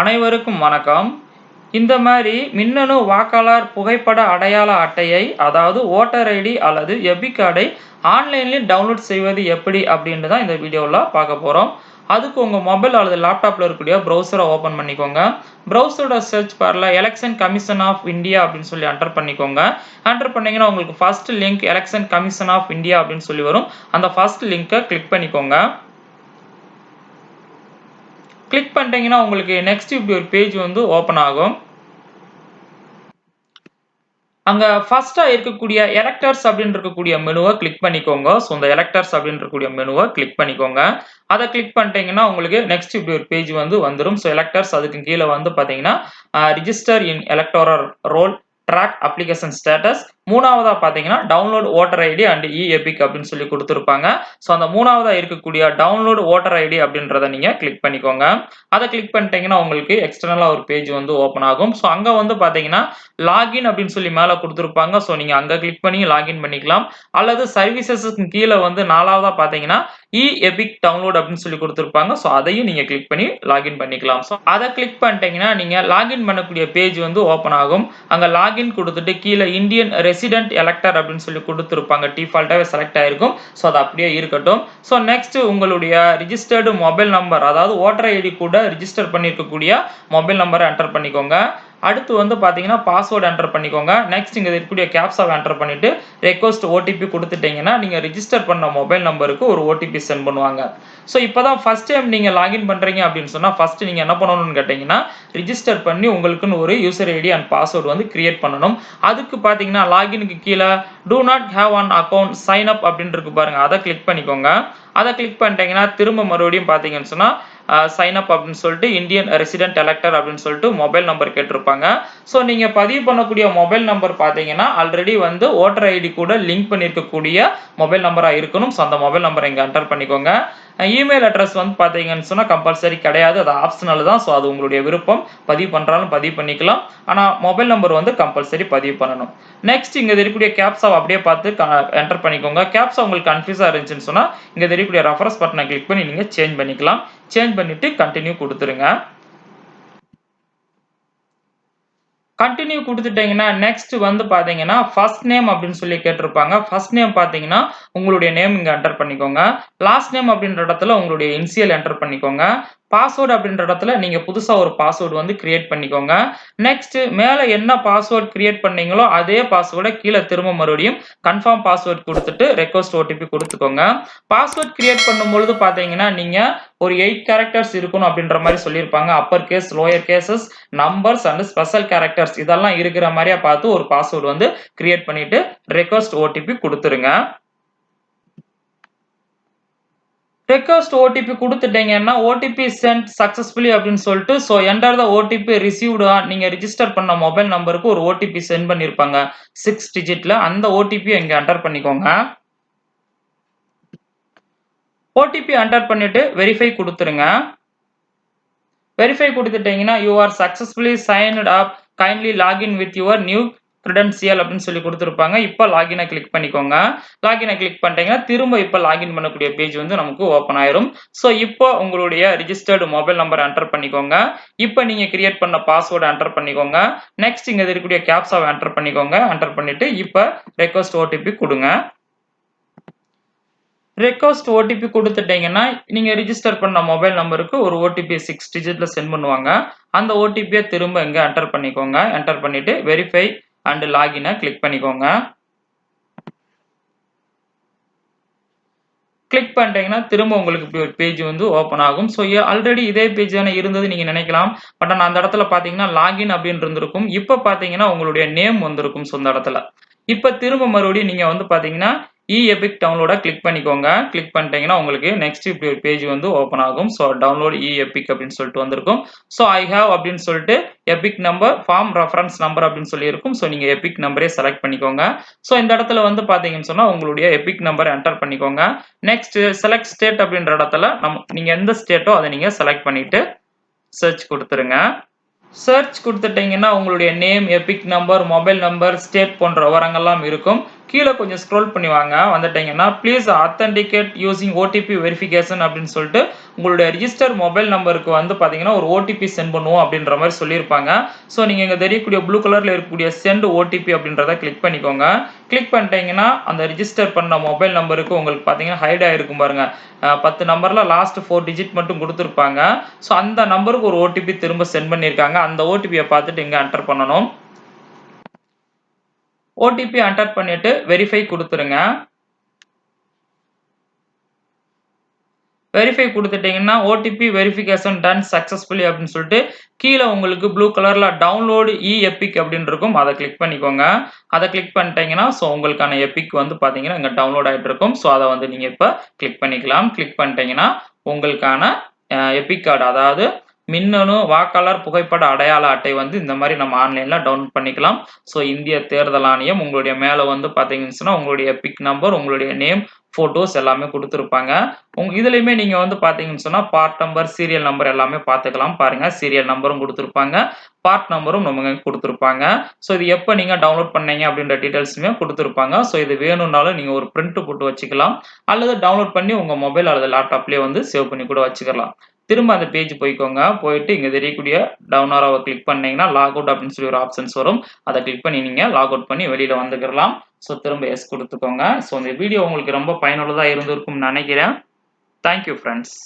அனைவருக்கும் வணக்கம். இந்த மாதிரி மின்னணு வாக்காளர் புகைப்பட அடையாள அட்டையை, அதாவது ஓட்டர் ஐடி அல்லது எபி கார்டை ஆன்லைன்லேயும் டவுன்லோட் செய்வது எப்படி அப்படின்னு தான் இந்த வீடியோவில் பார்க்க போகிறோம் அதுக்கு உங்கள் மொபைல் அல்லது லேப்டாப்பில் இருக்கக்கூடிய ப்ரௌசரை ஓப்பன் பண்ணிக்கோங்க. ப்ரௌசரோட சர்ச் பாரில் எலக்ஷன் கமிஷன் ஆஃப் இந்தியா அப்படின்னு சொல்லி என்டர் பண்ணிக்கோங்க. என்டர் பண்ணீங்கன்னா உங்களுக்கு first link election commission of India அப்படின்னு சொல்லி வரும். அந்த ஃபர்ஸ்ட் லிங்க்கை கிளிக் பண்ணிக்கோங்க. கிளிக் பண்ணிட்டீங்கன்னா உங்களுக்கு நெக்ஸ்ட் இப்படி ஒரு பேஜ் வந்து ஓப்பன் ஆகும். அங்கே ஃபஸ்ட்டாக இருக்கக்கூடிய எலக்டர்ஸ் அப்படின்னு இருக்கக்கூடிய மெனுவை கிளிக் பண்ணிக்கோங்க. ஸோ இந்த எலக்டர்ஸ் அப்படின்னு இருக்கக்கூடிய மெனுவை கிளிக் பண்ணிக்கோங்க. அதை கிளிக் பண்ணிட்டீங்கன்னா உங்களுக்கு நெக்ஸ்ட் இப்படி ஒரு பேஜ் வந்து வந்துடும் ஸோ எலக்டர்ஸ் அதுக்கு கீழே வந்து பார்த்தீங்கன்னா, register in electoral roll, track application status, மூணாவதா பார்த்தீங்கன்னா, download voter ID and e EPIC அப்படின்னு சொல்லி கொடுத்துருப்பாங்க ஸோ அந்த மூணாவதா இருக்கக்கூடிய டவுன்லோட் ஓட்டர் ஐடி அப்படின்றத நீங்க கிளிக் பண்ணிக்கோங்க. அதை கிளிக் பண்ணிட்டீங்கன்னா உங்களுக்கு எக்ஸ்டர்னலா ஒரு பேஜ் வந்து ஓப்பன் ஆகும். ஸோ அங்க வந்து பார்த்தீங்கன்னா, லாகின் அப்படின்னு சொல்லி மேல கொடுத்துருப்பாங்க ஸோ நீங்க அங்க கிளிக் பண்ணி லாகின் பண்ணிக்கலாம். அல்லது சர்வீசஸ்க்கு கீழே வந்து நாலாவதா பார்த்தீங்கன்னா, இ எபிக் டவுன்லோட் அப்படின்னு சொல்லி கொடுத்துருப்பாங்க ஸோ அதையும் நீங்க கிளிக் பண்ணி லாகின் பண்ணிக்கலாம். ஸோ அதை கிளிக் பண்ணிட்டீங்கன்னா, நீங்க லாகின் பண்ணக்கூடிய பேஜ் வந்து ஓப்பன் ஆகும். அங்க லாகின் கொடுத்துட்டு கீழே இந்தியன் ரெசிடென்ட் எலக்டர் அப்படின்னு சொல்லி கொடுத்துருப்பாங்க டிஃபால்ட்டாகவே செலக்ட் ஆயிருக்கும். ஸோ அது அப்படியே இருக்கட்டும். ஸோ நெக்ஸ்ட் உங்களுடைய ரிஜிஸ்டர்டு மொபைல் நம்பர் அதாவது ஓட்டர் ஐடி கூட ரிஜிஸ்டர் பண்ணியிருக்கக்கூடிய மொபைல் நம்பரை என்டர் பண்ணிக்கோங்க. அடுத்து வந்து பார்த்தீங்கன்னா, பாஸ்வேர்டு என்டர் பண்ணிக்கோங்க. நெக்ஸ்ட் இங்கே இருக்கக்கூடிய கேப்சாவ என்டர் பண்ணிட்டு, ரெக்வஸ்ட் ஓடிபி கொடுத்துட்டிங்கன்னா நீங்கள் ரிஜிஸ்டர் பண்ண மொபைல் நம்பருக்கு ஒரு ஓடிபி சென்ட் பண்ணுவாங்க. ஸோ இப்போ தான் ஃபஸ்ட் டைம் நீங்கள் லாகின் பண்ணுறீங்க அப்படின்னு சொன்னால் ஃபஸ்ட்டு நீங்கள் என்ன பண்ணணும்னு கேட்டிங்கன்னா ரிஜிஸ்டர் பண்ணி உங்களுக்குன்னு ஒரு யூசர் ஐடி அண்ட் பாஸ்வேர்டு வந்து கிரியேட் பண்ணணும். அதுக்கு பார்த்தீங்கன்னா, லாகினுக்கு கீழே do not have an account sign up அப்படின்னு இருக்கு பாருங்கள் அதை கிளிக் பண்ணிக்கோங்க. அதை கிளிக் பண்ணிட்டீங்கன்னா, திரும்ப மறுபடியும் பார்த்தீங்கன்னு சொன்னால் சைன் அப் அப்படின்னு சொல்லிட்டு இந்தியன் ரெசிடென்ட் எலக்டர் அப்படின்னு சொல்லிட்டு மொபைல் நம்பர் கேட்டிருப்பாங்க. ஸோ நீங்க பதிவு பண்ணக்கூடிய மொபைல் நம்பர் பார்த்தீங்கன்னா, ஆல்ரெடி வந்து ஓட்டர் ஐடி கூட லிங்க் பண்ணியிருக்கக்கூடிய மொபைல் நம்பராக இருக்கணும். ஸோ அந்த மொபைல் நம்பரை இங்கே என்டர் பண்ணிக்கோங்க. இமெயில் அட்ரஸ் வந்து பார்த்தீங்கன்னு சொன்னால் கம்பல்சரி கிடையாது. அது ஆப்ஷனல் தான். ஸோ அது உங்களுடைய விருப்பம். பதிவு பண்ணுறாலும் பதிவு பண்ணிக்கலாம். ஆனால் மொபைல் நம்பர் வந்து கம்பல்சரி பதிவு பண்ணணும். நெக்ஸ்ட் இங்கே தெரியக்கூடிய கேப்ஸாவை அப்படியே பார்த்து க என்டர் பண்ணிக்கோங்க. கேப்ஸா உங்களுக்கு கன்ஃபியூஸாக இருந்துச்சுன்னு சொன்னால் இங்கே தெரியக்கூடிய ரெஃபரன்ஸ் பட்டனை கிளிக் பண்ணி நீங்கள் சேஞ்ச் பண்ணிக்கலாம். சேஞ்ச் பண்ணிவிட்டு கண்டினியூ கொடுத்துருங்க கண்டினியூ குடுத்துட்டீங்கன்னா, நெக்ஸ்ட் வந்து பார்த்தீங்கன்னா, ஃபர்ஸ்ட் நேம் அப்படின்னு சொல்லி கேட்டிருப்பாங்க. ஃபர்ஸ்ட் நேம் பார்த்தீங்கன்னா, உங்களுடைய நேம் இங்க என்டர் பண்ணிக்கோங்க. லாஸ்ட் நேம் அப்படின்ற இடத்துல உங்களுடைய இன்சியல் என்டர் பண்ணிக்கோங்க. பாஸ்வேர்டு அப்படின்ற இடத்துல நீங்க புதுசா ஒரு பாஸ்வேர்டு வந்து கிரியேட் பண்ணிக்கோங்க. நெக்ஸ்ட் மேல என்ன பாஸ்வேர்ட் கிரியேட் பண்ணீங்களோ, அதே பாஸ்வேர்டை கீழே திரும்ப மறுபடியும் கன்ஃபார்ம் பாஸ்வேர்டு கொடுத்துட்டு ரெக்வஸ்ட் ஓடிபி கொடுத்துக்கோங்க பாஸ்வேர்ட் கிரியேட் பண்ணும்பொழுது பார்த்தீங்கன்னா, நீங்க ஒரு எயிட் கேரக்டர்ஸ் இருக்கணும் அப்படின்ற மாதிரி சொல்லியிருப்பாங்க. Upper case, lower cases, numbers and special characters இதெல்லாம் இருக்கிற மாதிரியா பார்த்து ஒரு பாஸ்வேர்டு வந்து கிரியேட் பண்ணிட்டு ரெக்வெஸ்ட் ஓடிபி கொடுத்துருங்க ரெக்வஸ்ட் ஓடிபி கொடுத்துட்டீங்கன்னா ஓடிபி சென்ட் சக்சஸ்ஃபுல்லி அப்படின்னு சொல்லிட்டு, ஸோ என்டர் த ஓடிபி ரிசீவ்டா நீங்கள் ரிஜிஸ்டர் பண்ண மொபைல் நம்பருக்கு ஒரு ஓடிபி சென்ட் பண்ணியிருப்பாங்க. சிக்ஸ் டிஜிட்ல. அந்த ஓடிபியை இங்கே என்டர் பண்ணிக்கோங்க. ஓடிபி என்டர் பண்ணிட்டு வெரிஃபை கொடுத்துருங்க வெரிஃபை கொடுத்துட்டீங்கன்னா you are successfully signed up. Kindly log in with your new credential அப்படின்னு சொல்லி கொடுத்துருப்பாங்க இப்போ லாகினை கிளிக் பண்ணிக்கோங்க. லாகினை கிளிக் பண்ணிட்டீங்கன்னா, திரும்ப இப்போ லாகின் பண்ணக்கூடிய பேஜ் வந்து நமக்கு ஓப்பன் ஆயிரும். ஸோ இப்போ உங்களுடைய ரிஜிஸ்டர்டு மொபைல் நம்பர் என்டர் பண்ணிக்கோங்க. இப்போ நீங்கள் கிரியேட் பண்ண பாஸ்வேர்டு என்டர் பண்ணிக்கோங்க. நெக்ஸ்ட் இங்கே இருக்கக்கூடிய கேப்ஸாவை என்டர் பண்ணிக்கோங்க. என்டர் பண்ணிட்டு இப்போ ரெக்வஸ்ட் ஓடிபி கொடுங்க ரெக்வஸ்ட் ஓடிபி கொடுத்துட்டீங்கன்னா நீங்கள் ரிஜிஸ்டர் பண்ண மொபைல் நம்பருக்கு ஒரு ஓடிபி சிக்ஸ் டிஜிட்டில் சென்ட் பண்ணுவாங்க. அந்த ஓடிபியை திரும்ப இங்கே என்டர் பண்ணிக்கோங்க. என்டர் பண்ணிவிட்டு வெரிஃபை அண்ட் லாகினை கிளிக் பண்ணிக்கோங்க. கிளிக் பண்ணிட்டீங்கன்னா, திரும்ப உங்களுக்கு இப்படி ஒரு பேஜ் வந்து ஓப்பன் ஆகும். ஸோ ஆல்ரெடி இதே பேஜ் தானே இருந்தது நீங்கள் நினைக்கலாம். பட் ஆனால் அந்த இடத்துல பார்த்தீங்கன்னா, லாகின் அப்படின்னு இருந்திருக்கும். இப்போ பார்த்தீங்கன்னா, உங்களுடைய நேம் வந்திருக்கும். ஸோ இந்த இடத்துல. இப்போ திரும்ப மறுபடியும் நீங்கள் வந்து பார்த்தீங்கன்னா, இ எபிக் டவுன்லோட கிளிக் பண்ணிக்கோங்க. கிளிக் பண்ணிட்டீங்கன்னா, உங்களுக்கு நெக்ஸ்ட் இப்படி ஒரு பேஜ் வந்து ஓப்பன் ஆகும். ஸோ டவுன்லோட் இ எபிக் அப்படின்னு சொல்லிட்டு வந்திருக்கும். ஸோ ஐ ஹேவ் அப்படின்னு சொல்லிட்டு EPIC number, form reference number அப்படின்னு சொல்லி இருக்கும். ஸோ நீங்கள் எபிக் நம்பரே செலக்ட் பண்ணிக்கோங்க. ஸோ இந்த இடத்துல வந்து பார்த்தீங்கன்னு சொன்னால் உங்களுடைய எபிக் நம்பர் என்டர் பண்ணிக்கோங்க. நெக்ஸ்ட் செலக்ட் ஸ்டேட் அப்படின்ற இடத்துல நம் நீங்கள் எந்த ஸ்டேட்டோ அதை நீங்கள் செலக்ட் பண்ணிட்டு சர்ச் கொடுத்துருங்க சர்ச் கொடுத்துட்டீங்கன்னா உங்களுடைய name, EPIC number, mobile number, state போன்ற விவரங்கள்லாம் இருக்கும். கீழே கொஞ்சம் ஸ்க்ரோல் பண்ணி வாங்க. வந்துட்டீங்கன்னா please authenticate using OTP verification அப்படின்னு சொல்லிட்டு உங்களுடைய ரிஜிஸ்டர் மொபைல் நம்பருக்கு வந்து பார்த்தீங்கன்னா ஒரு ஓடிபி சென்ட் பண்ணுவோம் அப்படின்ற மாதிரி சொல்லியிருப்பாங்க. ஸோ நீங்கள் இங்கே தெரியக்கூடிய ப்ளூ கலரில் இருக்கக்கூடிய சென்ட் ஓடிபி அப்படின்றத கிளிக் பண்ணிக்கோங்க. கிளிக் பண்ணிட்டீங்கன்னா அந்த ரிஜிஸ்டர் பண்ண மொபைல் நம்பருக்கு உங்களுக்கு பார்த்தீங்கன்னா ஹைட் ஆகிருக்கும் பாருங்க. பத்து நம்பரில் லாஸ்ட் ஃபோர் டிஜிட் மட்டும் கொடுத்துருப்பாங்க. ஸோ அந்த நம்பருக்கு ஒரு ஓடிபி திரும்ப சென்ட் பண்ணியிருக்காங்க. அந்த ஓடிபியை பார்த்துட்டு இங்கே என்டர் பண்ணணும். ஓடிபி என்டர் பண்ணிட்டு வெரிஃபை கொடுத்துருங்க. வெரிஃபை கொடுத்துட்டீங்கன்னா ஓடிபி வெரிஃபிகேஷன் டன் சக்ஸஸ்ஃபுல்லி அப்படின்னு சொல்லிட்டு கீழே உங்களுக்கு ப்ளூ கலரில் டவுன்லோடு இ எப்பிக் அப்படின்னு இருக்கும். அதை கிளிக் பண்ணிக்கோங்க. அதை கிளிக் பண்ணிட்டீங்கன்னா ஸோ உங்களுக்கான எப்பிக் வந்து பார்த்தீங்கன்னா இங்கே டவுன்லோட் ஆகிட்டு இருக்கும். ஸோ அதை வந்து நீங்கள் இப்போ கிளிக் பண்ணிக்கலாம். கிளிக் பண்ணிட்டீங்கன்னா உங்களுக்கான எப்பிக் கார்டு அதாவது மின்னணு வாக்காளர் புகைப்பட அடையாள அட்டை வந்து இந்த மாதிரி நம்ம ஆன்லைனில் டவுன்லோட் பண்ணிக்கலாம். ஸோ இந்திய தேர்தல் ஆணையம் உங்களுடைய மேலே வந்து பார்த்தீங்கன்னு சொன்னால் உங்களுடைய பிக் நம்பர் உங்களுடைய நேம் ஃபோட்டோஸ் எல்லாமே கொடுத்துருப்பாங்க. உங்க இதுலையுமே நீங்கள் வந்து பார்த்தீங்கன்னு சொன்னால் பார்ட் நம்பர் சீரியல் நம்பர் எல்லாமே பார்த்துக்கலாம் பாருங்க சீரியல் நம்பரும் கொடுத்துருப்பாங்க. பார்ட் நம்பரும் நம்ம கொடுத்துருப்பாங்க. ஸோ இது எப்போ நீங்கள் டவுன்லோட் பண்ணீங்க அப்படின்ற டீட்டெயில்ஸுமே கொடுத்துருப்பாங்க. ஸோ இது வேணும்னாலும் நீங்கள் ஒரு பிரிண்ட் போட்டு வச்சுக்கலாம். அல்லது டவுன்லோட் பண்ணி உங்கள் மொபைல் அல்லது லேப்டாப்லேயே வந்து சேவ் பண்ணி கூட வச்சுக்கலாம். திரும்ப அந்த பேஜ் போய்க்கோங்க. போயிட்டு இங்கே தெரியக்கூடிய டவுனாராவை கிளிக் பண்ணிங்கன்னா லாக் அவுட் அப்படின்னு சொல்லி ஒரு ஆப்ஷன்ஸ் வரும். அதை கிளிக் பண்ணி நீங்கள் லாக் அவுட் பண்ணி வெளியில் வந்துக்கலாம் ஸோ திரும்ப எஸ் கொடுத்துக்கோங்க. ஸோ இந்த வீடியோ உங்களுக்கு ரொம்ப பயனுள்ளதாக இருந்திருக்கும்னு நினைக்கிறேன். Thank you friends